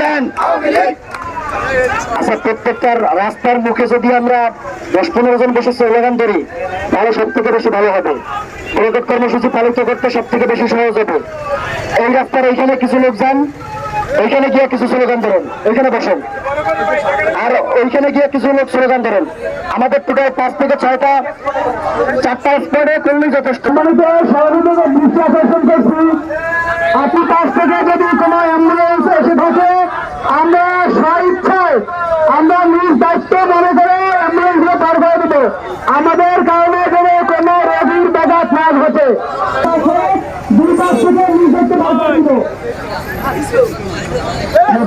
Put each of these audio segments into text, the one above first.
ban. আচ্ছা প্রত্যেকটা রাস্তার মুখে যদি আমরা দশ পনেরো জন বসে স্লোগান ধরি, তাহলে সব থেকে বেশি ভালো হবে। কর্মসূচি পালিত করতে সব থেকে বেশি সহজ হবে। এই রাস্তার এইখানে কিছু লোক যান ওইখানে গিয়ে কিছু স্লোগান ধরেন। ওইখানে বসেন। আর ওইখানে গিয়ে কিছু লোক স্লোগান ধরেন। আমাদের টোটাল পাঁচ থেকে ছয়টা, চারটা স্পটে করলেই যথেষ্ট। আপনি কাছ থেকে যদি কোনো অ্যাম্বুলেন্স এসে থাকে আমরা স্বইচ্ছায়, আমরা নিজ দায়িত্ব মনে করে অ্যাম্বুলেন্স পার করে দেবো। আমাদের কারণে কোনো রোগীর ব্যাঘাত না ঘটে।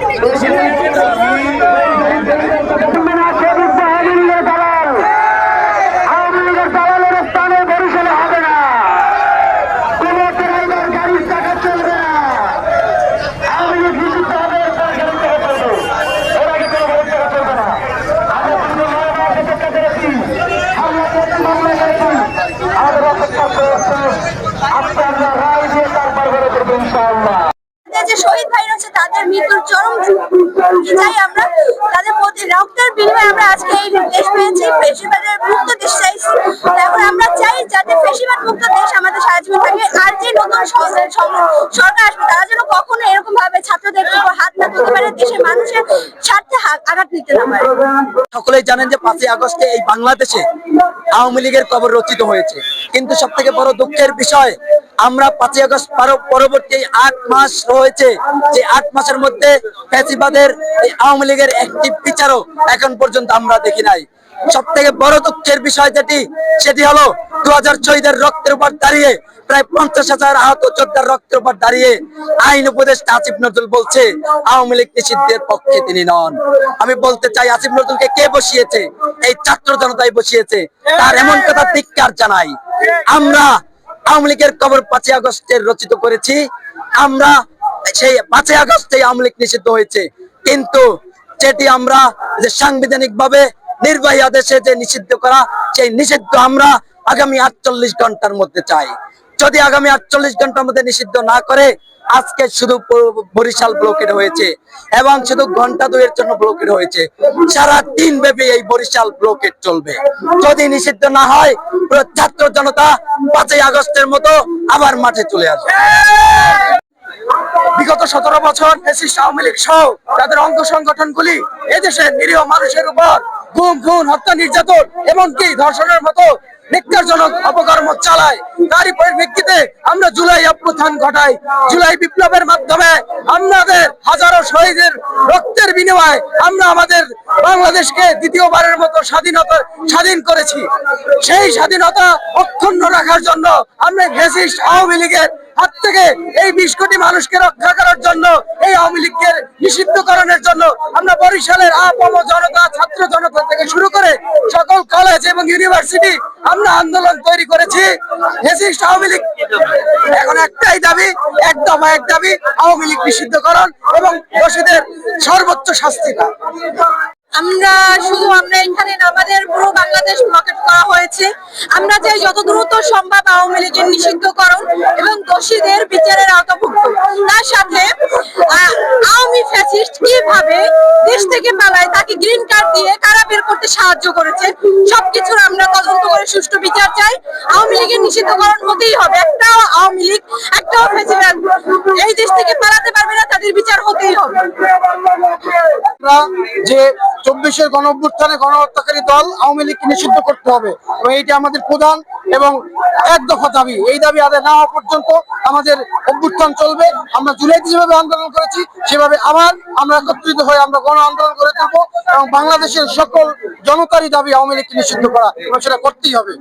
Thank you. শহীদ ভাই রয়েছে তাদের মৃত্যুর চরম চাই আমরা তাদের প্রতি রক্তের বিনিময়ে আমরা আজকে এই দেশ পেয়েছি, ফেসিবাদের মুক্ত দেশ চাইছি। এখন আমরা চাই যাতে ফেসিবাদ মুক্ত দেশ আমাদের সারা জীবন থাকে, আর যে নতুন সরকার আসবে, তারা যেন কখনো এরকম ভাবে ছাত্রদের উপর হাত না তুলতে পারে, দেশের মানুষের স্বার্থে আঘাত নিতে না পারে। সকলেই জানেন যে পাঁচই আগস্টে এই বাংলাদেশে আওয়ামী লীগের কবর রচিত হয়েছে। কিন্তু সব থেকে বড় দুঃখের বিষয় আমরা পাঁচই আগস্ট পরবর্তী আট মাস রয়েছে। যে আট মাসের মধ্যে ফ্যাসিবাদের এই আওয়ামী লীগের একটি বিচারও এখন পর্যন্ত আমরা দেখি নাই। সব থেকে বড় দুঃখের বিষয় যেটি, সেটি হলো দু হাজার শহীদের রক্তের উপর দাঁড়িয়ে, প্রায় পঞ্চাশ হাজার আহত যোদ্ধার রক্তের উপর দাঁড়িয়ে আইন উপদেষ্টা আসিফ নজরুল বলছে, আওয়ামী লীগ নিষিদ্ধের পক্ষে তিনি নন। আমি বলতে চাই, আসিফ নজরুলকে কে বসিয়েছে? এই ছাত্র জনতাই বসিয়েছে। তার এমন কথা ধিক্কার জানাই। আমরা আওয়ামী লীগের কবর পাঁচই আগস্টের রচিত করেছি। আমরা সেই পাঁচই আগস্টে আওয়ামী লীগ নিষিদ্ধ হয়েছে। কিন্তু যেটি আমরা যে সাংবিধানিক ভাবে নির্বাহী আদেশে যে নিষিদ্ধ করা, সেই নিষিদ্ধ আমরা আগামী আটচল্লিশ ঘণ্টার মধ্যে চাই। যদি আগামী আটচল্লিশ ঘণ্টার মধ্যে নিষিদ্ধ না করে আজকে শুধু বরিশাল ব্লকেট হয়েছে এবং শুধু ঘণ্টা দুয়ের জন্য ব্লকেট হয়েছে। সারা দিন ব্যাপী এই বরিশাল ব্লকেট চলবে। যদি নিষিদ্ধ না হয় ছাত্র জনতা পাঁচই আগস্টের মতো আবার মাঠে চলে আসবে। বিগত সতেরো বছর আওয়ামী লীগ সহ তাদের অঙ্গ সংগঠনগুলি এদেশের নিরীহ মানুষের উপর গুম, খুন, হত্যা, নির্যাতন, এমনকি ধর্ষণের মতো নিকারজনক অপকর্ম চালায় তারই পরিপ্রেক্ষিতে আমরা জুলাই অভ্যুত্থান ঘটাই। জুলাই বিপ্লবের মাধ্যমে আমাদের হাজারো শহীদের রক্তের বিনিময়ে আমরা আমাদের বাংলাদেশকে দ্বিতীয়বারের মতো স্বাধীনতা, স্বাধীন করেছি। সেই স্বাধীনতা অক্ষুণ্ণ রাখার জন্য আমরা গেছি আওয়ামী লীগের হাত থেকে এই বিশ কোটি মানুষকে রক্ষা করার জন্য, এই আওয়ামী লীগকে নিষিদ্ধকরণের জন্য আমরা বরিশালের আপম জনতা, ছাত্র জনতা থেকে শুরু করে সকল কলেজ এবং ইউনিভার্সিটি আমরা আন্দোলন তৈরি করেছি। আওয়ামী লীগ এখন একটাই দাবি এক দফা এক দাবি, আওয়ামী লীগ নিষিদ্ধকরণ এবং দোষীদের সর্বোচ্চ শাস্তি আমরা শুধু আমরা এখানে আমাদের পুরো বাংলাদেশ ব্লকেট করা হয়েছে। আমরা চাই যত দ্রুত সম্ভব আওয়ামী লীগের নিষিদ্ধকরণ এবং দোষীদের বিচারের আওতাভুক্ত। তার সাথে আওয়ামী ফ্যাসিস্ট কীভাবে দেশ থেকে পালায়, তাকে গ্রিন কার্ড দিয়ে কারা বের করতে সাহায্য করেছে, সবকিছুর আমরা তদন্ত করে সুষ্ঠু বিচার চাই। আওয়ামী লীগের নিষিদ্ধকরণ হতেই হবে। একটাও আওয়ামী লীগ, একটাও ফ্যাসিবাদ এই দেশ থেকে পালাতে পারবে না, তাদের বিচার হতেই হবে। যে চব্বিশের গণ অভ্যুত্থানে গণহত্যাকারী দল আওয়ামী লীগকে নিষিদ্ধ করতে হবে। এবং এইটা আমাদের প্রধান এবং এক দফা দাবি। এই দাবি আদায় না হওয়া পর্যন্ত আমাদের অভ্যুত্থান চলবে। আমরা জুলাইতে যেভাবে আন্দোলন করেছি, সেভাবে আবার আমরা একত্রিত হয়ে আমরা গণ আন্দোলন করে তুলবো এবং বাংলাদেশের সকল জনতারই দাবি আওয়ামী লীগকে নিষিদ্ধ করা এবং সেটা করতেই হবে।